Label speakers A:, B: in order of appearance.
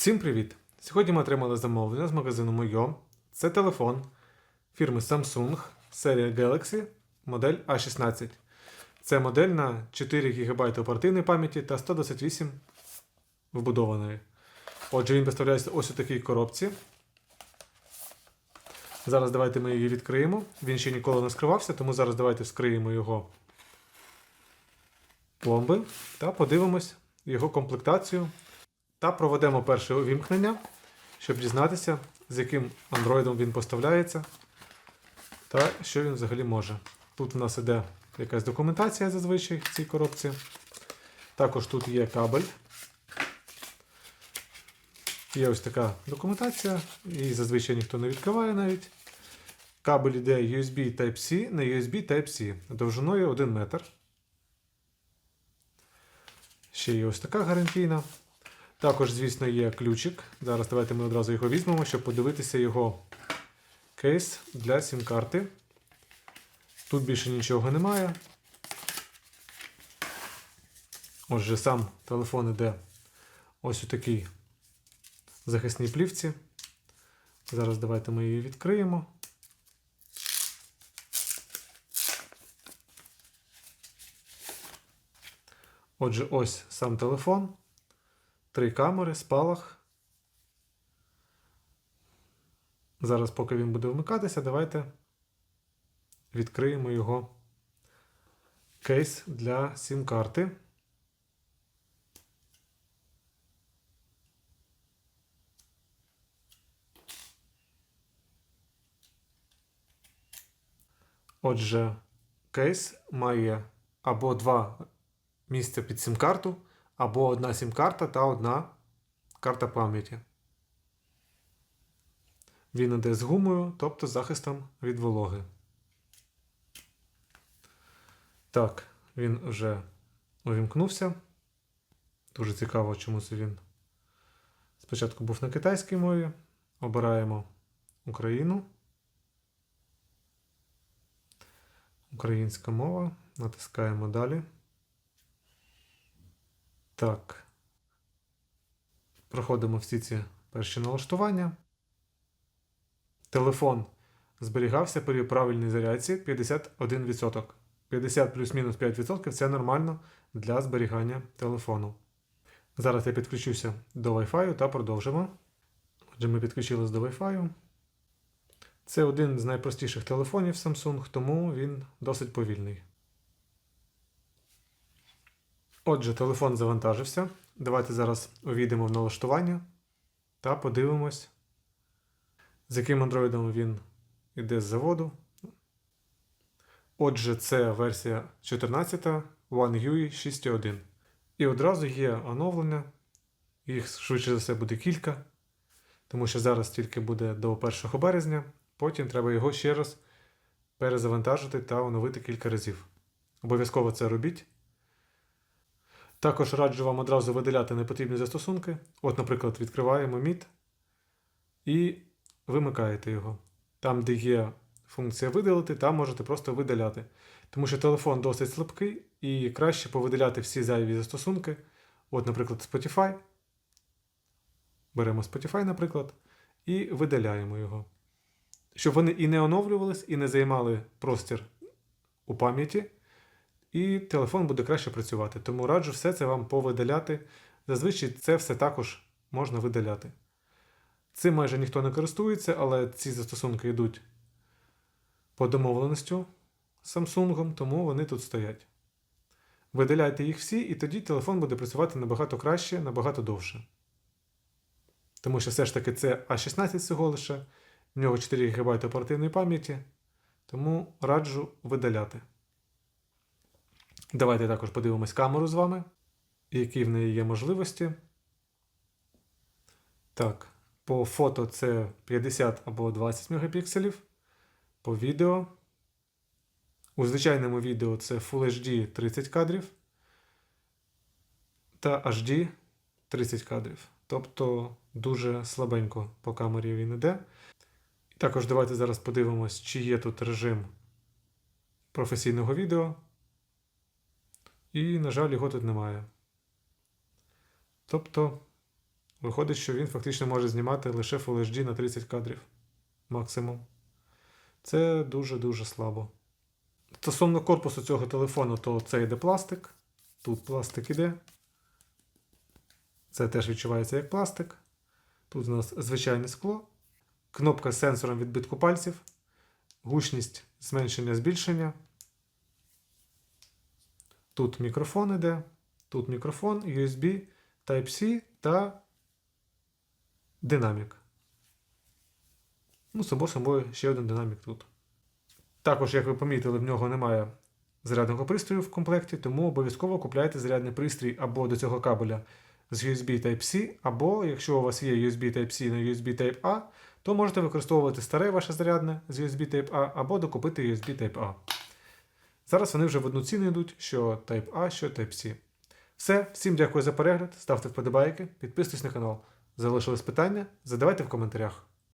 A: Всім привіт! Сьогодні ми отримали замовлення з магазину Moyo. Це телефон фірми Samsung, серія Galaxy, модель A16. Це модель на 4 ГБ оперативної пам'яті та 128 вбудованої. Отже, він представляється ось у такій коробці. Зараз давайте ми її відкриємо. Він ще ніколи не скривався, тому зараз давайте вскриємо його пломби та подивимось його комплектацію та проведемо перше увімкнення, щоб дізнатися, з яким андроїдом він поставляється та що він взагалі може. Тут у нас іде якась документація зазвичай в цій коробці. Також тут є кабель. Є ось така документація, її зазвичай ніхто не відкриває навіть. Кабель йде USB Type-C на USB Type-C довжиною 1 метр. Ще є ось така гарантійна. Також, звісно, є ключик. Зараз давайте ми одразу його візьмемо, щоб подивитися його кейс для сім-карти. Тут більше нічого немає. Отже, сам телефон іде ось у такій захисній плівці. Зараз давайте ми її відкриємо. Отже, ось сам телефон. Три камери, спалах. Зараз, поки він буде вмикатися, давайте відкриємо його кейс для сім-карти. Отже, кейс має або два місця під сім-карту, або одна сім-карта та одна карта пам'яті. Він іде з гумою, тобто захистом від вологи. Так, він вже увімкнувся. Дуже цікаво, чому це він. Спочатку був на китайській мові. Обираємо Україну. Українська мова. Натискаємо далі. Так. Проходимо всі ці перші налаштування. Телефон зберігався при правильній зарядці 51%. 50 плюс-мінус 5% це нормально для зберігання телефону. Зараз я підключуся до Wi-Fi та продовжимо. Отже, ми підключилися до Wi-Fi. Це один з найпростіших телефонів Samsung, тому він досить повільний. Отже, телефон завантажився. Давайте зараз увійдемо в налаштування та подивимось, з яким андроїдом він йде з заводу. Отже, це версія 14 One UI 6.1. І одразу є оновлення. Їх швидше за все буде кілька, тому що зараз тільки буде до 1 березня. Потім треба його ще раз перезавантажити та оновити кілька разів. Обов'язково це робіть. Також раджу вам одразу видаляти непотрібні застосунки. От, наприклад, відкриваємо Meet і вимикаєте його. Там, де є функція видалити, там можете просто видаляти. Тому що телефон досить слабкий і краще повидаляти всі зайві застосунки. От, наприклад, Spotify. Беремо Spotify, наприклад, і видаляємо його. Щоб вони і не оновлювались, і не займали простір у пам'яті і телефон буде краще працювати. Тому раджу все це вам повидаляти. Зазвичай це все також можна видаляти. Цим майже ніхто не користується, але ці застосунки йдуть по домовленістю з Samsung, тому вони тут стоять. Видаляйте їх всі, і тоді телефон буде працювати набагато краще, набагато довше. Тому що все ж таки це А16 всього лише, в нього 4 ГБ оперативної пам'яті, тому раджу видаляти. Давайте також подивимось камеру з вами, які в неї є можливості. Так, по фото це 50 або 20 мегапікселів. По відео. У звичайному відео це Full HD 30 кадрів. Та HD 30 кадрів. Тобто дуже слабенько по камері він іде. Також давайте зараз подивимось, чи є тут режим професійного відео. І, на жаль, його тут немає. Тобто, Виходить, що він фактично може знімати лише Full HD на 30 кадрів максимум. Це дуже-дуже слабо. Стосовно корпусу цього телефону, то це йде пластик. Тут пластик іде. Це теж відчувається як пластик. Тут у нас звичайне скло. Кнопка з сенсором відбитку пальців. Гучність зменшення збільшення. Тут мікрофон іде. Тут мікрофон, USB, Type-C та динамік. Ну, само собою, ще один динамік тут. Також, як ви помітили, в нього немає зарядного пристрою в комплекті, тому обов'язково купляйте зарядний пристрій або до цього кабеля з USB Type-C, або якщо у вас є USB Type-C на USB Type-A, то можете використовувати старе ваше зарядне з USB Type-A або докупити USB Type-A. Зараз вони вже в одну ціну йдуть, що Type-A, що Type-C. Все, всім дякую за перегляд, ставте вподобайки, підписуйтесь на канал. Залишились питання? Задавайте в коментарях.